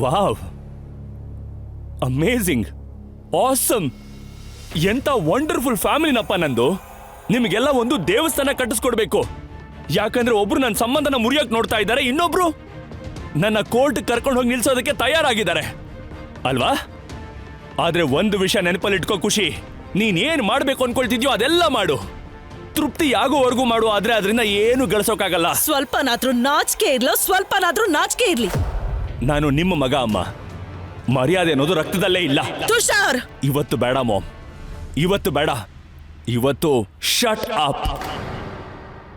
Wow. Amazing. Awesome. ಎಂಥ wonderful ಫ್ಯಾಮಿಲಿನಪ್ಪ ನಂದು. ನಿಮಗೆಲ್ಲ ಒಂದು ದೇವಸ್ಥಾನ ಕಟ್ಟಿಸ್ಕೊಡ್ಬೇಕು. ಯಾಕಂದ್ರೆ ಒಬ್ರು ನನ್ನ ಸಂಬಂಧನ ಮುರಿಯೋಕೆ ನೋಡ್ತಾ ಇದ್ದಾರೆ, ಇನ್ನೊಬ್ರು ನನ್ನ ಕೋರ್ಟ್ ಕರ್ಕೊಂಡು ಹೋಗಿ ನಿಲ್ಸೋದಕ್ಕೆ ತಯಾರಾಗಿದ್ದಾರೆ. ಅಲ್ವಾ? ಆದ್ರೆ ಒಂದು ವಿಷಯ ನೆನಪಲ್ಲಿ ಇಟ್ಕೋ ಖುಷಿ. ನೀನೇನು ಮಾಡ್ಬೇಕು ಅನ್ಕೊಳ್ತಿದ್ಯೋ ಅದೆಲ್ಲ ಮಾಡು. ತೃಪ್ತಿ ಆಗೋವರೆಗೂ ಮಾಡು, ಆದ್ರೆ ಅದರಿಂದ ಏನು ಗಳಿಸೋಕಾಗಲ್ಲ. ಸ್ವಲ್ಪನಾದ್ರೂ ನಾಚಿಕೆ ಇರ್ಲೋ, ಸ್ವಲ್ಪನಾದ್ರೂ ನಾಚಿಕೆ ಇರ್ಲಿ. ನಾನು ನಿಮ್ಮ ಮಗ ಅಮ್ಮ. ಮರ್ಯಾದೆ ಅನ್ನೋದು ರಕ್ತದಲ್ಲೇ ಇಲ್ಲ. ತುಷಾರ್! ಇವತ್ತು ಬೇಡ ಮೋಮ್. ಇವತ್ತು ಬೇಡ. ಇವತ್ತು ಶಟ್ ಅಪ್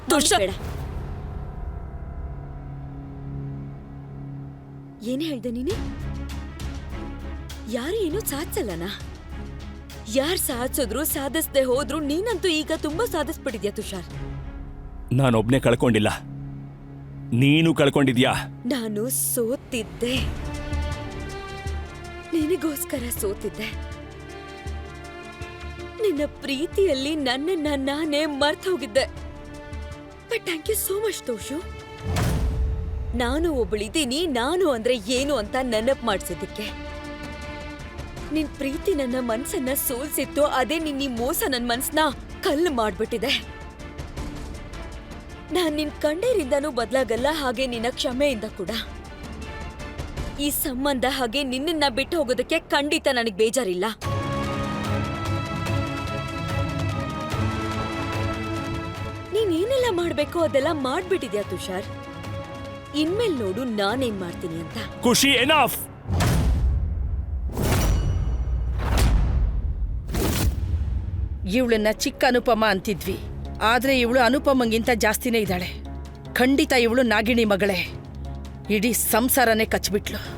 ತುಷಾರ್! ಏನೇ ಏನ್ ಹೇಳ್ದೆ ನೀನು? ಯಾರು ಏನೂ ಸಾಧಿಸಲ್ಲನಾ? ಯಾರು ಸಾಧಿಸಿದ್ರು ಸಾಧಿಸದೆ ಹೋದ್ರು ನೀನಂತೂ ಈಗ ತುಂಬಾ ಸಾಧಿಸ್ಬಿಟ್ಟಿದ್ಯಾ ತುಷಾರ್? ನಾನೊಬ್ನೇ ಕಳ್ಕೊಂಡಿಲ್ಲ. ನೀನು ಕಳ್ಕೊಂಡಿದ್ಯಾ? ನಾನು ಸೋತಿದ್ದೆ. ನಿನಗೋಸ್ಕರ ಸೋತಿದ್ದೆ. ನಿನ್ನ ಪ್ರೀತಿಯಲ್ಲಿ ನನ್ನ ನಾನೇ ಮರ್ತ ಹೋಗಿದ್ದೆ. But thank you so much ತೋಷು ನಾನು ಒಬ್ಬಳಿದ್ದೀನಿ ನಾನು ಅಂದ್ರೆ ಏನು ಅಂತ ನೆನಪು ಮಾಡಿಸಿದ್ದಕ್ಕೆ. ನಿನ್ ಪ್ರೀತಿ ನನ್ನ ಮನ್ಸನ್ನ ಸೋಲ್ಸಿತ್ತು, ಅದೇ ನಿನ್ನ ಮೋಸ ನನ್ನ ಮನ್ಸನ್ನ ಕಲ್ಲು ಮಾಡ್ಬಿಟ್ಟಿದೆ. ನಾನ್ ನಿನ್ ಕಂಡೇರಿಂದನೂ ಬದಲಾಗಲ್ಲ ಹಾಗೆ ನಿನ್ನ ಕ್ಷಮೆಯಿಂದ ಕೂಡ. ಈ ಸಂಬಂಧ ಹಾಗೆ ನಿನ್ನನ್ನ ಬಿಟ್ಟು ಹೋಗೋದಕ್ಕೆ ಖಂಡಿತ ನನಗ್ ಬೇಜಾರಿಲ್ಲ. ನೀನೇನೆಲ್ಲ ಮಾಡ್ಬೇಕೋ ಅದೆಲ್ಲ ಮಾಡ್ಬಿಟ್ಟಿದ್ಯಾ ತುಷಾರ್? ಇನ್ಮೇಲ್ ನೋಡು ನಾನೇನ್ ಮಾಡ್ತೀನಿ ಅಂತ. ಖುಷಿ ಎನಾಫ್ ಇವಳನ್ನ ಚಿಕ್ಕ ಅನುಪಮ ಅಂತಿದ್ವಿ. ಆದ್ರೆ ಇವಳು ಅನುಪಮಂಗಿಂತ ಜಾಸ್ತಿನೇ ಇದ್ದಾಳೆ. ಖಂಡಿತ ಇವಳು ನಾಗಿಣಿ ಮಗಳೇ. ಇಡೀ ಸಂಸಾರನೇ ಕಚ್ಬಿಟ್ಲು.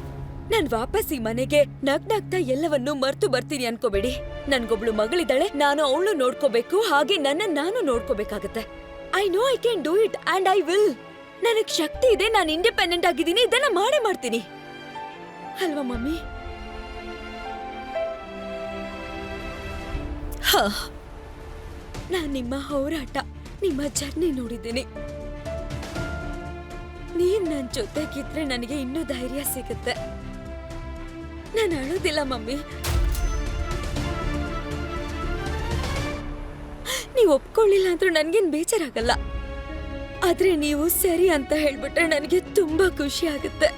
ನಾನ್ ವಾಪಸ್ ಈ ಮನೆಗೆ ನಗ್ ನಗ್ತಾ ಎಲ್ಲವನ್ನೂ ಮರ್ತು ಬರ್ತೀನಿ ಅನ್ಕೋಬೇಡಿ. ನನ್ಗೊಬ್ಳು ಮಗಳಿದ್ದಾಳೆ ನಾನು ಅವಳು ನೋಡ್ಕೋಬೇಕು ಹಾಗೆ ನನ್ನ ನಾನು ನೋಡ್ಕೋಬೇಕಾಗತ್ತೆ. I know I can do it and I will ನನಗ್ ಶಕ್ತಿ ಇದೆ ನಾನು ಇಂಡಿಪೆಂಡೆಂಟ್ ಆಗಿದ್ದೀನಿ ಇದನ್ನ ಮಾಡೇ ಮಾಡ್ತೀನಿ. ಅಲ್ವಾ ಮಮ್ಮಿ? ಹ, ನಾನ್ ನಿಮ್ಮ ಹೋರಾಟ, ನಿಮ್ಮ ಜರ್ನಿ ನೋಡಿದ್ದೀನಿ. ನೀನ್ ನನ್ನ ಜೊತೆಗಿದ್ರೆ ನನಗೆ ಇನ್ನೂ ಧೈರ್ಯ ಸಿಗುತ್ತೆ. ನಾನು ಅಳೋದಿಲ್ಲ ಮಮ್ಮಿ. ನೀವು ಒಪ್ಕೊಳ್ಳಿಲ್ಲ ಅಂದ್ರೂ ನನ್ಗೇನ್ ಬೇಜಾರಾಗಲ್ಲ. ಆದ್ರೆ ನೀವು ಸರಿ ಅಂತ ಹೇಳ್ಬಿಟ್ರೆ ನನಗೆ ತುಂಬಾ ಖುಷಿ ಆಗುತ್ತೆ.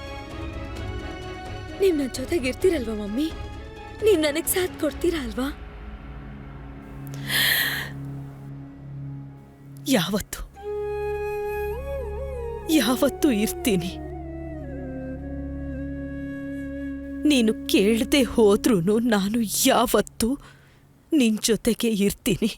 ನೀವು ನನ್ನ ಜೊತೆಗಿರ್ತೀರಲ್ವಾ ಮಮ್ಮಿ? ನೀವು ನನಗೆ ಸಾಥ್ ಕೊಡ್ತೀರಾ ಅಲ್ವಾ? ಯಾವತ್ತು? ಯಾವತ್ತು ಇರ್ತೀನಿ. ನೀನು ಕೇಳದೆ ಹೋದ್ರೂ ನಾನು ಯಾವತ್ತು ನಿನ್ ಜೊತೆಗೆ ಇರ್ತೀನಿ.